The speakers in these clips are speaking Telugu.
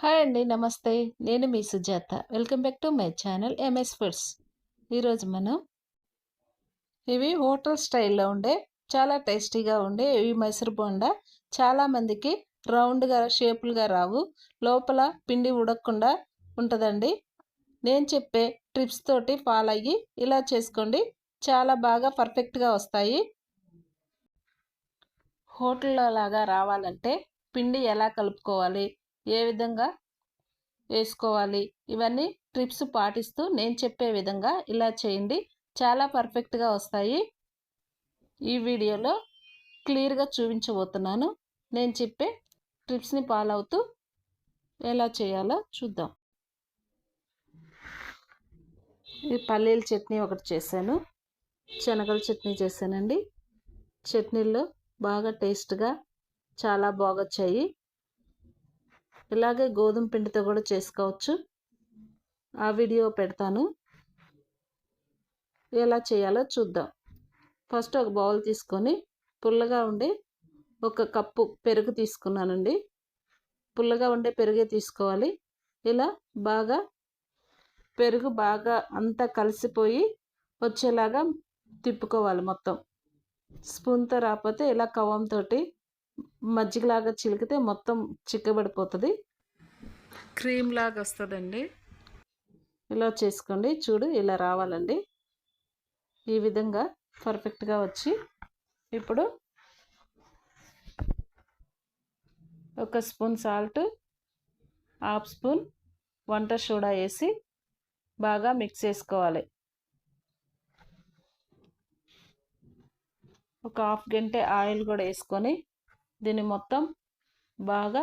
హాయ్ అండి నమస్తే. నేను మీ Sujata. Welcome back to my channel MS foods. ఈరోజు మనం ఇవి హోటల్ స్టైల్లో ఉండే చాలా టేస్టీగా ఉండే ఇవి మైసూర్ బోండా. చాలామందికి రౌండ్గా షేపులుగా రావు. లోపల పిండి ఉడకకుండా ఉంటుందండి. నేను చెప్పే ట్రిప్స్ తోటి ఫాలో అయ్యి ఇలా చేసుకోండి. చాలా బాగా పర్ఫెక్ట్గా వస్తాయి. హోటల్లో లాగా రావాలంటే పిండి ఎలా కలుపుకోవాలి? ఏ విధంగా వేసుకోవాలి? ఇవన్నీ ట్రిప్స్ పాటిస్తూ నేను చెప్పే విధంగా ఇలా చేయండి. చాలా పర్ఫెక్ట్గా వస్తాయి. ఈ వీడియోలో క్లియర్గా చూపించబోతున్నాను. నేను చెప్పే ట్రిప్స్ని ఫాలో అవుతూ ఎలా చేయాలో చూద్దాం. ఈ పల్లీల చట్నీ ఒకటి చేశాను. శనగల చట్నీ చేశానండి. చట్నీల్లో బాగా టేస్ట్గా చాలా బాగా వచ్చాయి ఇలాగే గోధుమ పిండితో కూడా చేసుకోవచ్చు. ఆ వీడియో పెడతాను. ఎలా చేయాలో చూద్దాం. ఫస్ట్ ఒక బౌల్ తీసుకొని పుల్లగా ఉండే ఒక కప్పు పెరుగు తీసుకున్నానండి. పుల్లగా ఉండే పెరుగే తీసుకోవాలి. ఇలా బాగా పెరుగు బాగా అంతా కలిసిపోయి వచ్చేలాగా తిప్పుకోవాలి మొత్తం. స్పూన్తో రాకపోతే ఇలా కవ్వంతో మజ్జిగలాగా చిలికితే మొత్తం చిక్కబడిపోతుంది. క్రీమ్ లాగా వస్తుందండి ఇలా చేసుకోండి. చూడు ఇలా రావాలండి. ఈ విధంగా పర్ఫెక్ట్గా వచ్చి ఇప్పుడు ఒక స్పూన్ సాల్ట్ హాఫ్ స్పూన్ వంట సోడా వేసి బాగా మిక్స్ చేసుకోవాలి. ఒక హాఫ్ గంట ఆయిల్ కూడా వేసుకొని దీన్ని మొత్తం బాగా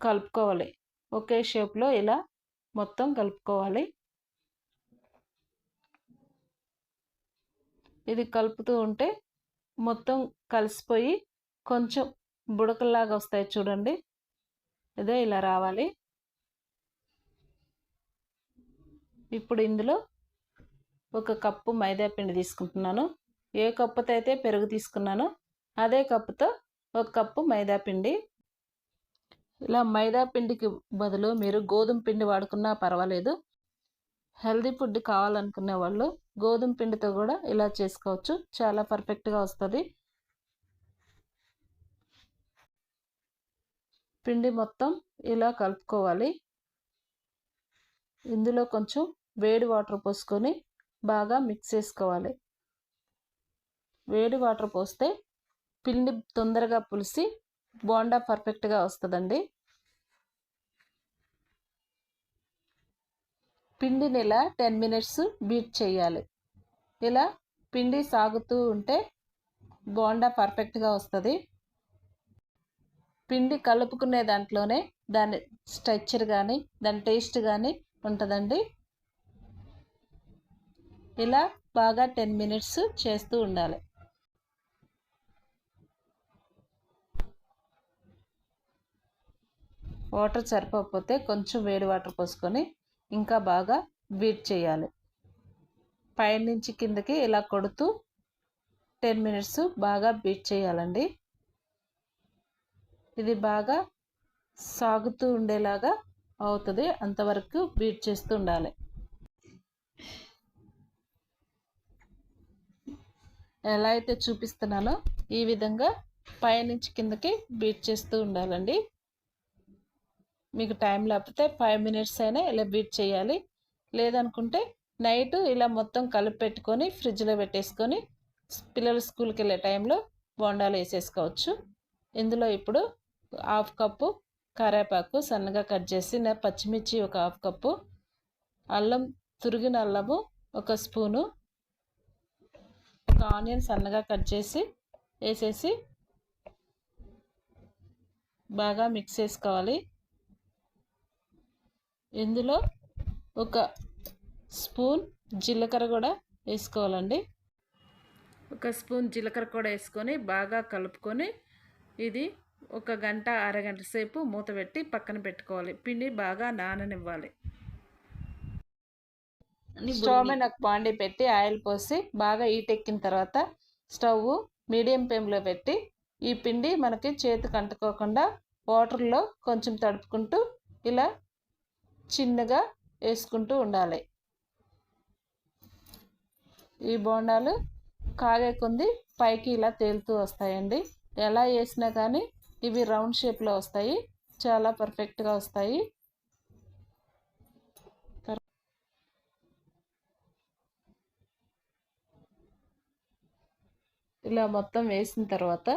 కలుపుకోవాలి. ఒకే షేప్లో ఇలా మొత్తం కలుపుకోవాలి. ఇది కలుపుతూ ఉంటే మొత్తం కలిసిపోయి కొంచెం బుడకల్లాగా వస్తాయి చూడండి. ఇదే ఇలా రావాలి. ఇప్పుడు ఇందులో ఒక కప్పు మైదా పిండి తీసుకుంటున్నాను. ఏ కప్పుతో అయితే పెరుగు తీసుకున్నానో అదే కప్పుతో ఒక కప్పు మైదా పిండి. ఇలా మైదా పిండికి బదులు మీరు గోధుమ పిండి వాడుకున్నా పర్వాలేదు. హెల్దీ ఫుడ్ కావాలనుకునే వాళ్ళు గోధుమ పిండితో కూడా ఇలా చేసుకోవచ్చు. చాలా పర్ఫెక్ట్గా వస్తుంది. పిండి మొత్తం ఇలా కలుపుకోవాలి. ఇందులో కొంచెం వేడి వాటర్ పోసుకొని బాగా మిక్స్ చేసుకోవాలి. వేడి వాటర్ పోస్తే పిండి తొందరగా పులిసి బోండా పర్ఫెక్ట్గా వస్తుందండి. పిండిని ఇలా టెన్ మినిట్స్ బీట్ చేయాలి. ఇలా పిండి సాగుతూ ఉంటే బోండా పర్ఫెక్ట్గా వస్తుంది. పిండి కలుపుకునే దాంట్లోనే దాని స్ట్రక్చర్ కానీ దాని టేస్ట్ కానీ ఉంటుందండి. ఇలా బాగా టెన్ మినిట్స్ చేస్తూ ఉండాలి. వాటర్ సరిపోకపోతే కొంచెం వేడి వాటర్ పోసుకొని ఇంకా బాగా బీట్ చేయాలి. పైనుంచి కిందకి ఇలా కొడుతూ టెన్ మినిట్స్ బాగా బీట్ చేయాలండి. ఇది బాగా సాగుతూ ఉండేలాగా అవుతుంది. అంతవరకు బీట్ చేస్తూ ఉండాలి. ఎలా అయితే చూపిస్తున్నానో ఈ విధంగా పైనుంచి కిందకి బీట్ చేస్తూ ఉండాలండి. మీకు టైం లేకపోతే ఫైవ్ మినిట్స్ అయినా ఇలా బీట్ చేయాలి. లేదనుకుంటే నైట్ ఇలా మొత్తం కలిపి పెట్టుకొని ఫ్రిడ్జ్లో పెట్టేసుకొని పిల్లలు స్కూల్కి వెళ్ళే టైంలో బోండాలు వేసేసుకోవచ్చు. ఇందులో ఇప్పుడు హాఫ్ కప్పు కరేపాకు సన్నగా కట్ చేసి పచ్చిమిర్చి ఒక హాఫ్ కప్పు అల్లం తురిగిన అల్లము ఒక స్పూను ఒక ఆనియన్ సన్నగా కట్ చేసి వేసేసి బాగా మిక్స్ చేసుకోవాలి. ఇందులో ఒక స్పూన్ జీలకర్ర కూడా వేసుకోవాలండి. ఒక స్పూన్ జీలకర్ర కూడా వేసుకొని బాగా కలుపుకొని ఇది ఒక గంట అరగంట సేపు మూత పెట్టి పక్కన పెట్టుకోవాలి. పిండి బాగా నాననివ్వాలి. స్టవ్ మీద నాకు పాండి పెట్టి ఆయిల్ పోసి బాగా హీట్ ఎక్కిన తర్వాత స్టవ్ మీడియం ఫ్లేమ్లో పెట్టి ఈ పిండి మనకి చేతికి అంటుకోకుండా వాటర్లో కొంచెం తడుపుకుంటూ ఇలా చిన్నగా వేసుకుంటూ ఉండాలి. ఈ బోండాలు కాగే కొంది పైకి ఇలా తేలుతూ వస్తాయండి. ఎలా వేసినా కానీ ఇవి రౌండ్ షేప్లో వస్తాయి. చాలా పర్ఫెక్ట్గా వస్తాయి. ఇలా మొత్తం వేసిన తర్వాత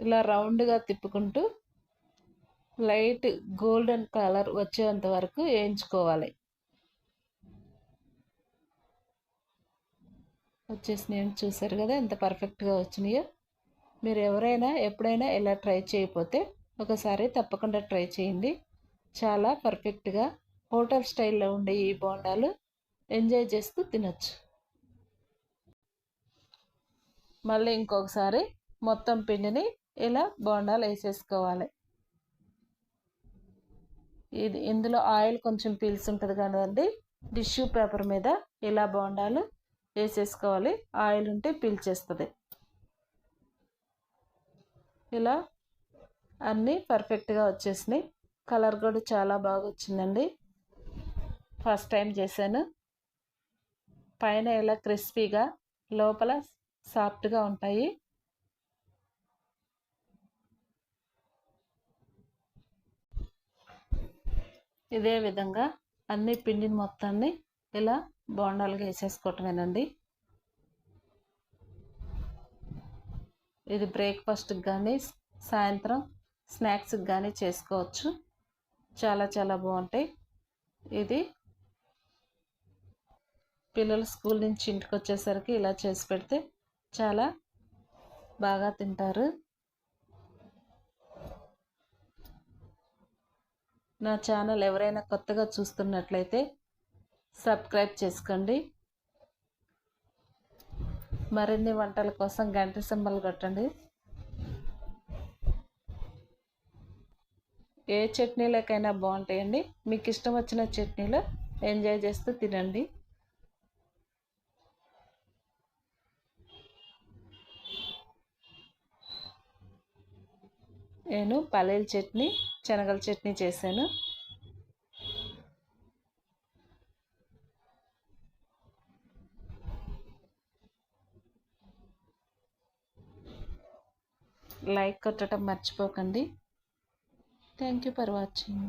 ఇలా రౌండ్గా తిప్పుకుంటూ లైట్ గోల్డెన్ కలర్ వచ్చేంత వరకు వేయించుకోవాలి. వచ్చేసినాయని చూసారు కదా ఎంత పర్ఫెక్ట్గా వచ్చినాయో. మీరు ఎవరైనా ఎప్పుడైనా ఇలా ట్రై చేయకపోతే ఒకసారి తప్పకుండా ట్రై చేయండి. చాలా పర్ఫెక్ట్గా హోటల్ స్టైల్లో ఉండే ఈ బోండాలు ఎంజాయ్ చేస్తూ తినచ్చు. మళ్ళీ ఇంకొకసారి మొత్తం పిండిని ఇలా బోండాలు వేసేసుకోవాలి? ఇది ఇందులో ఆయిల్ కొంచెం పీల్స్ ఉంటుంది కదండి. టిష్యూ పేపర్ మీద ఇలా బోండాలు వేసేసుకోవాలి? ఆయిల్ ఉంటే పీల్చేస్తుంది. ఇలా అన్నీ పర్ఫెక్ట్గా వచ్చేసినాయి. కలర్ కూడా చాలా బాగా వచ్చిందండి. ఫస్ట్ టైం చేశాను. పైన ఇలా క్రిస్పీగా లోపల సాఫ్ట్గా ఉంటాయి. ఇదే విధంగా అన్ని పిండిని మొత్తాన్ని ఇలా బోండాలుగా వేసేసుకోవటమేనండి. ఇది బ్రేక్ఫాస్ట్కి కానీ సాయంత్రం స్నాక్స్కి కానీ చేసుకోవచ్చు. చాలా చాలా బాగుంటాయి. ఇది పిల్లలు స్కూల్ నుంచి ఇంటికి వచ్చేసరికి ఇలా చేసి పెడితే చాలా బాగా తింటారు. నా ఛానల్ ఎవరైనా కొత్తగా చూస్తున్నట్లయితే సబ్స్క్రైబ్ చేసుకోండి. మరిన్ని వంటల కోసం గంట సింబల్ కొట్టండి. ఏ చట్నీలకైనా బాగుంటాయండి. మీకు ఇష్టం వచ్చిన చట్నీలో ఎంజాయ్ చేస్తూ తినండి. నేను పల్లీల చట్నీ శనగల చట్నీ చేశాను. లైక్ కొట్టడం మర్చిపోకండి. Thank you for watching